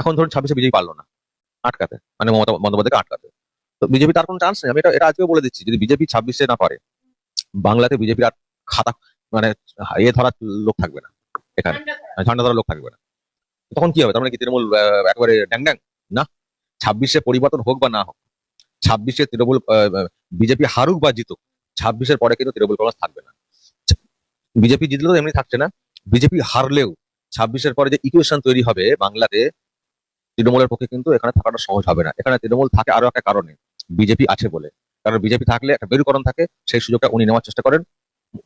এখন ধরুন ছাব্বিশে বিজেপি পারল না আটকাতে মানে মমতা বন্দ্যোপাধ্যায়কে আটকাতে। তো বিজেপি তার কোনো চান্স নেই। আমি এটা এটা আজকেও বলে দিচ্ছি যদি বিজেপি ছাব্বিশে না পারে বাংলাতে বিজেপির আর খাতা মানে এ ধরার লোক থাকবে না এখানে। ঝান্ডা ধরার লোক থাকবে না। তখন কি হবে? তার মানে কি তৃণমূল একেবারে ড্যাং ড্যাং না। ছাব্বিশে পরিবর্তন হোক বা না হোক ছাব্বিশে তৃণমূল বিজেপি হারুক বা জিতুক ছাব্বিশের পরে কিন্তু তৃণমূল কংগ্রেস থাকবে না। বিজেপি জিতলেও এমনি থাকছে না। বিজেপি হারলেও ছাব্বিশের পরে যে ইকুয়েশন তৈরি হবে বাংলাতে তৃণমূলের পক্ষে কিন্তু এখানে থাকাটা সহজ হবে না। এখানে তৃণমূল থাকে আরও একটা কারণে। বিজেপি আছে বলে। কারণ বিজেপি থাকলে একটা মেরুকরণ থাকে, সেই সুযোগটা উনি নেওয়ার চেষ্টা করেন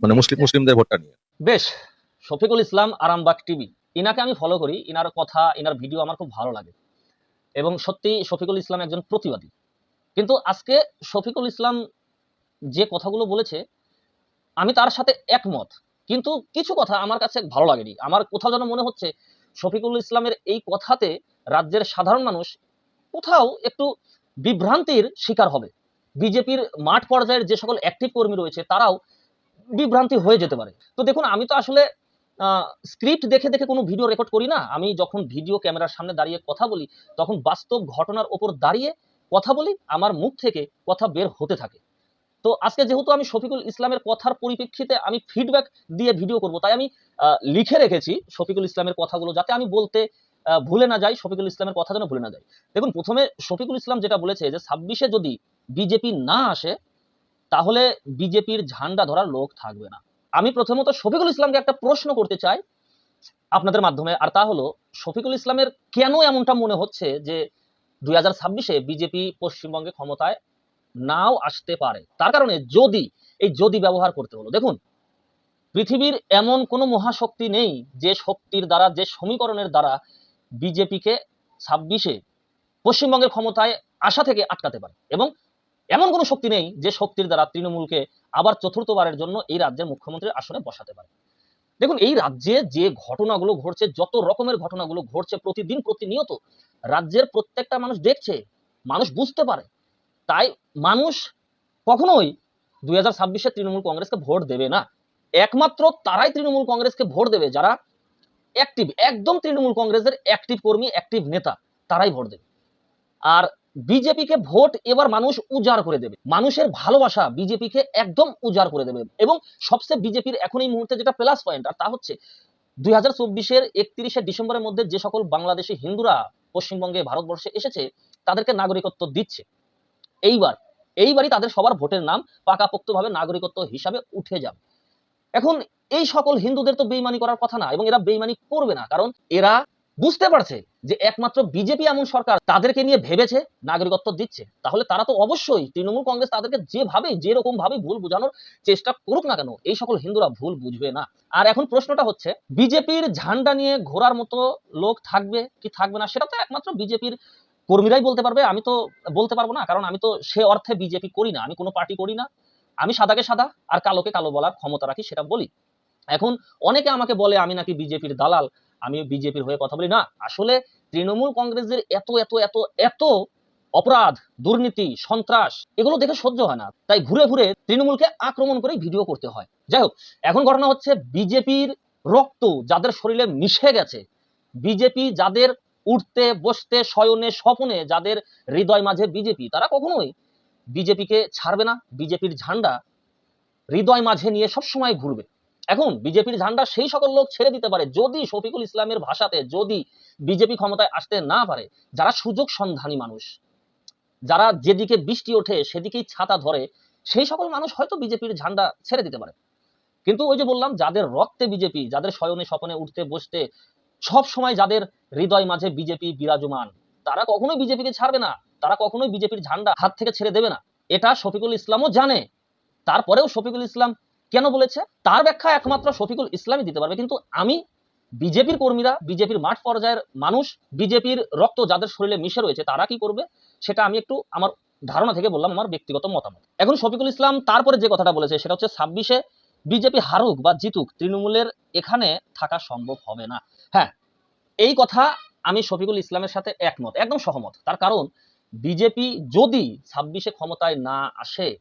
মানে মুসলিম, মুসলিমদের ভোটটা নিয়ে। বেশ, শফিকুল ইসলাম, আরামবাগ টিভি। ইনাকে আমি ফলো করি। ইনার কথা, ইনার ভিডিও আমার খুব ভালো লাগে। এবং সত্যি শফিকুল ইসলাম একজন প্রতিবাদী। কিন্তু আজকে শফিকুল ইসলাম যে কথাগুলো বলেছে, আমি তার সাথে একমত। কিন্তু কিছু কথা আমার কাছে ভালো লাগেনি। আমার কোথাও যেন মনে হচ্ছে শফিকুল ইসলামের এই কথাতে রাজ্যের সাধারণ মানুষ কোথাও একটু বিভ্রান্তির শিকার হবে। বিজেপির মাঠ পর্যায়ের যে সকল অ্যাক্টিভ কর্মী রয়েছে, তারাও বিভ্রান্তি হয়ে যেতে পারে। তো দেখুন, আমি তো আসলে স্ক্রিপ্ট দেখে দেখে কোনো ভিডিও রেকর্ড করি না। আমি যখন ভিডিও ক্যামেরার সামনে দাঁড়িয়ে কথা বলি, তখন বাস্তব ঘটনার ওপর দাঁড়িয়ে কথা বলি, আমার মুখ থেকে কথা বের হতে থাকে। তো আজকে যেহেতু আমি শফিকুল ইসলামের কথার পরিপ্রেক্ষিতে আমি ফিডব্যাক দিয়ে ভিডিও করব, তাই আমি লিখে রেখেছি শফিকুল ইসলামের কথাগুলো যাতে আমি বলতে ভুলে না যাই, শফিকুল ইসলামের কথা যেন ভুলে না যাই। দেখুন, প্রথমে শফিকুল ইসলাম যেটা বলেছে যে ছাব্বিশে যদি বিজেপি না আসে, তাহলে বিজেপির ঝান্ডা ধরার লোক থাকবে না। আমি প্রথমত শফিকুল ইসলামকে একটা প্রশ্ন করতে চাই আপনাদের মাধ্যমে, আর তা হলো, শফিকুল ইসলামের কেন এমনটা মনে হচ্ছে যে দুই হাজার ছাব্বিশে বিজেপি পশ্চিমবঙ্গে ক্ষমতায় নাও আসতে পারে। তার কারণে যদি, এই যদি ব্যবহার করতে হলো। দেখুন, পৃথিবীর এমন কোনো মহাশক্তি নেই যে শক্তির দ্বারা, যে সমীকরণের দ্বারা বিজেপিকে ছাব্বিশে পশ্চিমবঙ্গের ক্ষমতায় আসা থেকে আটকাতে পারে। এবং এমন কোনো শক্তি নেই যে শক্তির দ্বারা তৃণমূলকে আবার চতুর্থবারের জন্য এই রাজ্যের মুখ্যমন্ত্রীর আসনে বসাতে পারে। দেখুন, এই রাজ্যে যে ঘটনাগুলো ঘটছে, যত রকমের ঘটনাগুলো ঘটছে প্রতিদিন প্রতিনিয়ত, রাজ্যের প্রত্যেকটা মানুষ দেখছে, মানুষ বুঝতে পারে। তাই মানুষ কখনোই দুই হাজার ছাব্বিশে তৃণমূল কংগ্রেসকে ভোট দেবে না। একমাত্র তারাই তৃণমূল কংগ্রেসকে ভোট দেবে, যারা অ্যাক্টিভ একদম তৃণমূল কংগ্রেসের অ্যাক্টিভ কর্মী অ্যাক্টিভ নেতা, তারাই ভোট দেবে। আর বিজেপিকে ভোট এবার মানুষ উজাড় করে দেবে। মানুষের ভালোবাসা বিজেপিকে একদম উজাড় করে দেবে। এবং সবচেয়ে বিজেপির এখন এই মুহূর্তে যেটা প্লাস পয়েন্ট আর তা হচ্ছে দুই হাজার চব্বিশের একত্রিশে ডিসেম্বরের মধ্যে যে সকল বাংলাদেশি হিন্দুরা পশ্চিমবঙ্গে, ভারতবর্ষে এসেছে, তাদেরকে নাগরিকত্ব দিচ্ছে। এইবার, এইবারই তাদের সবার ভোটের নাম পাকাপোক্তভাবে নাগরিকত্ব হিসাবে উঠে যাবে। এখন এই সকল হিন্দুদের তো বেইমানি করার কথা না, এবং এরা বেইমানি করবে না, কারণ এরা বুঝতে পারছে যে একমাত্র বিজেপি এমন সরকার তাদেরকে নিয়ে ভেবেছে, নাগরিকত্ব দিচ্ছে। তাহলে তারা তো অবশ্যই তৃণমূল কংগ্রেস তাদেরকে যেভাবে যেরকম ভাবে ভুল বোঝানোর চেষ্টা করুক না কেন, এই সকল হিন্দুরা ভুল বুঝবে না। আর এখন প্রশ্নটা হচ্ছে, বিজেপির ঝান্ডা নিয়ে ঘোরার মতো লোক থাকবে কি থাকবে না? সেটা তো একমাত্র বিজেপির কর্মীরাই বলতে পারবে, আমি তো বলতে পারব না, কারণ আমি তো সে অর্থে বিজেপি করি না, আমি কোনো পার্টি করি না। আমি সাদাকে সাদা, আর কালোকে কালো বলার ক্ষমতা রাখি, সেটা বলি। এখন অনেকে আমাকে বলে, আমি নাকি বিজেপির দালাল, আমি বিজেপির হয়ে কথা বলি। না, আসলে তৃণমূল কংগ্রেসের এত এত এত এত অপরাধ, দুর্নীতি, সন্ত্রাস, এগুলো দেখে সহ্য হয় না। তাই ঘুরে ঘুরে তৃণমূলকে আক্রমণ করে ভিডিও করতে হয়। যাই হোক, এখন ঘটনা হচ্ছে বিজেপির রক্ত যাদের শরীরে মিশে গেছে বিজেপি যাদের উঠতে বসতে, শয়নে, স্বপনে যাদের হৃদয় মাঝে বিজেপি, তারা কখনোই বিজেপিকে ছাড়বে না, বিজেপির ঝান্ডা হৃদয় মাঝে নিয়ে সবসময় ঘুরবে। এখন বিজেপির ঝান্ডা সেই সকল লোক ছেড়ে দিতে পারে যদি শফিকুল ইসলামের ভাষাতে যদি বিজেপি ক্ষমতায় আসতে না পারে, যারা সুযোগ সন্ধানী মানুষ, যারা যেদিকে বৃষ্টি ওঠে সেদিকেই ছাতা ধরে, সেই সকল মানুষ হয়তো বিজেপির ঝান্ডা ছেড়ে দিতে পারে। কিন্তু ওই যে বললাম, যাদের রক্তে বিজেপি, যাদের শয়নে, স্বপনে উঠতে বসতে সব সময় যাদের হৃদয় মাঝে বিজেপি বিরাজমান, তারা কখনোই বিজেপিকে ছাড়বে না, তারা কখনোই বিজেপির ঝান্ডা হাত থেকে ছেড়ে দেবে না। এটা শফিকুল ইসলামও জানে। তারপরেও শফিকুল ইসলাম কেন বলেছে? তার ব্যাখ্যা একমাত্র শফিকুল ইসলামই দিতে পারবে। কিন্তু আমি বিজেপির কর্মীরা, বিজেপির মাঠ পর্যায়ের মানুষ, বিজেপির রক্ত যাদের শরীরে মিশে রয়েছে, তারা কি করবে? সেটা আমি একটু আমার ধারণা থেকে বললাম, আমার ব্যক্তিগত মতামত। এখন শফিকুল ইসলাম তারপরে যে কথাটা বলেছে, সেটা হচ্ছে ছাব্বিশে বিজেপি হারুক বা জিতুক, তৃণমূলের এখানে থাকা সম্ভব হবে না। হ্যাঁ এই কথা আমি শফিকুল ইসলামের সাথে একমত, একদম সহমত। তার কারণ, বিজেপি যদি ছাব্বিশে ক্ষমতায় না আসে,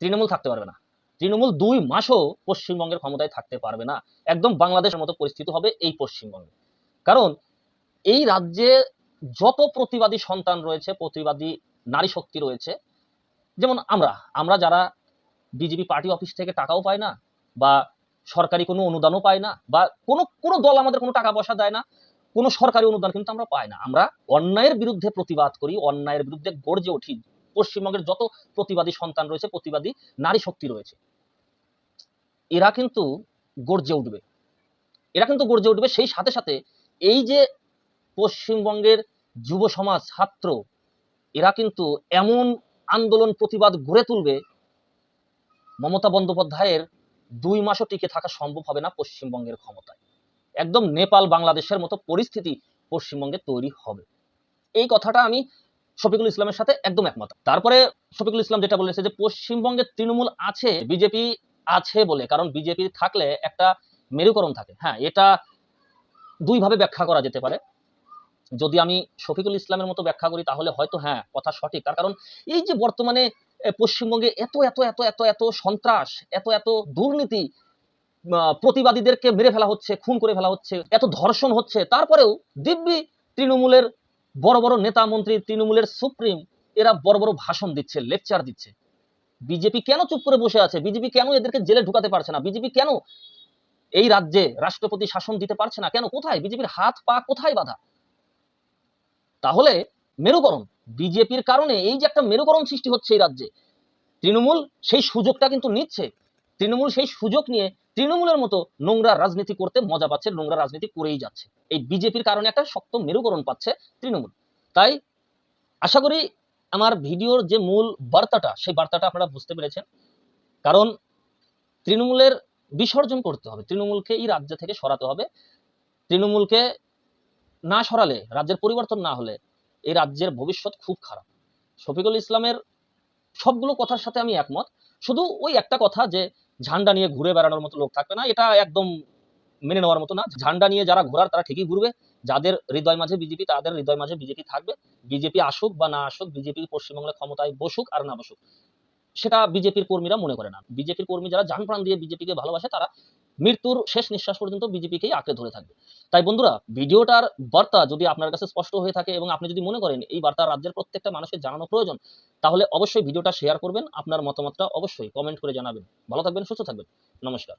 তৃণমূল থাকতে পারবে না। তৃণমূল দুই মাসও পশ্চিমবঙ্গের ক্ষমতায় থাকতে পারবে না। একদম বাংলাদেশের মতো পরিস্থিতি হবে এই পশ্চিমবঙ্গে। কারণ, এই রাজ্যে যত প্রতিবাদী সন্তান রয়েছে, প্রতিবাদী নারী শক্তি রয়েছে, যেমন আমরা আমরা যারা বিজেপি পার্টি অফিস থেকে টাকাও পায় না বা সরকারি কোনো অনুদানও পায় না বা কোনো কোনো দল আমাদের কোনো টাকা পয়সা দেয় না, কোনো সরকারি অনুদান কিন্তু আমরা পাই না। আমরা অন্যায়ের বিরুদ্ধে প্রতিবাদ করি, অন্যায়ের বিরুদ্ধে গর্জে উঠি। পশ্চিমবঙ্গের যত প্রতিবাদী সন্তান রয়েছে, প্রতিবাদী নারী শক্তি রয়েছে, এরা কিন্তু গর্জে উঠবে। এরা কিন্তু গর্জে উঠবে সেই সাথে সাথে এই যে পশ্চিমবঙ্গের যুব সমাজ ছাত্র, এরা কিন্তু এমন আন্দোলন প্রতিবাদ গড়ে তুলবে মমতা বন্দ্যোপাধ্যায়ের দুই মাসও টিকে থাকা সম্ভব হবে না পশ্চিমবঙ্গের ক্ষমতায়। একদম নেপাল, বাংলাদেশের মতো পরিস্থিতি পশ্চিমবঙ্গে তৈরি হবে। এই কথাটা আমি শফিকুল ইসলামের সাথে একদম একমত। তারপরে শফিকুল ইসলাম যেটা বলেছে যে পশ্চিমবঙ্গে তৃণমূল আছে, বিজেপি আছে বলে, কারণ বিজেপি থাকলে একটা মেরুকরণ থাকে। হ্যাঁ এটা দুইভাবে ব্যাখ্যা করা যেতে পারে। যদি আমি শফিকুল ইসলামের মতো ব্যাখ্যা করি তাহলে হয়তো হ্যাঁ কথা সঠিক। তার কারণ এই যে বর্তমানে পশ্চিমবঙ্গে এত এত এত এত এত সন্ত্রাস, এত এত দুর্নীতি প্রতিবাদীদেরকে মেরে ফেলা হচ্ছে, খুন করে ফেলা হচ্ছে, এত ধর্ষণ হচ্ছে, তারপরেও দিব্যি তৃণমূলের বড় বড় নেতা মন্ত্রী, তৃণমূলের সুপ্রিম, এরা বড় বড় ভাষণ দিচ্ছে, লেকচার দিচ্ছে। বিজেপি কেন চুপ করে বসে আছে? বিজেপি কেন এদেরকে জেলে ঢুকাতে পারছে না? বিজেপি কেন এই রাজ্যে রাষ্ট্রপতি শাসন দিতে পারছে না? কেন? কোথায়? বিজেপির হাত, পা কোথায় বাধা? তাহলে মেরুকরণ। বিজেপির কারণে এই যে একটা মেরুকরণ সৃষ্টি হচ্ছে এই রাজ্যে, তৃণমূল সেই সুযোগটা কিন্তু নিচ্ছে। তৃণমূল সেই সুযোগ নিয়ে তৃণমূলের মতো নোংরা রাজনীতি করতে মজা পাচ্ছে, নোংরা রাজনীতি করেই যাচ্ছে। এই বিজেপির কারণে একটা শক্ত মেরুকরণ পাচ্ছে তৃণমূল। তাই আশা করি আমার ভিডিওর যে মূল বার্তাটা, সেই বার্তাটা আপনারা বুঝতে পেরেছেন। কারণ তৃণমূলের বিসর্জন করতে হবে, তৃণমূলকে এই রাজ্য থেকে সরাতে হবে। তৃণমূলকে না সরালে, রাজ্যের পরিবর্তন না হলে এই রাজ্যের ভবিষ্যৎ খুব খারাপ। শফিকুল ইসলামের সবগুলো কথার সাথে আমি একমত। শুধু ওই একটা কথা যে, ঝান্ডা নিয়ে ঘুরে বেড়ানোর মতো লোক থাকবে না, এটা একদম মেনে নেওয়ার মতো না। ঝান্ডা নিয়ে যারা ঘোরার তারা ঠিকই ঘুরবে। যাদের হৃদয় মাঝে বিজেপি, তাদের হৃদয় মাঝে বিজেপি থাকবে। বিজেপি আসুক বা না আসুক, বিজেপি পশ্চিমবঙ্গের ক্ষমতায় বসুক আর না বসুক। সেটা বিজেপির কর্মীরা মনে করে না। বিজেপির কর্মী যারা যান প্রাণ দিয়ে বিজেপিকে ভালোবাসে, তারা মৃত্যুর শেষ নিঃশ্বাস পর্যন্ত বিজেপিকেই আঁকড়ে ধরে থাকবে। তাই বন্ধুরা, ভিডিওটার বার্তা যদি আপনার কাছে স্পষ্ট হয়ে থাকে এবং আপনি যদি মনে করেন এই বার্তা রাজ্যের প্রত্যেকটা মানুষের জানানো প্রয়োজন, তাহলে অবশ্যই ভিডিওটা শেয়ার করবেন। আপনার মতামতটা অবশ্যই কমেন্ট করে জানাবেন। ভালো থাকবেন, সুস্থ থাকবেন। নমস্কার।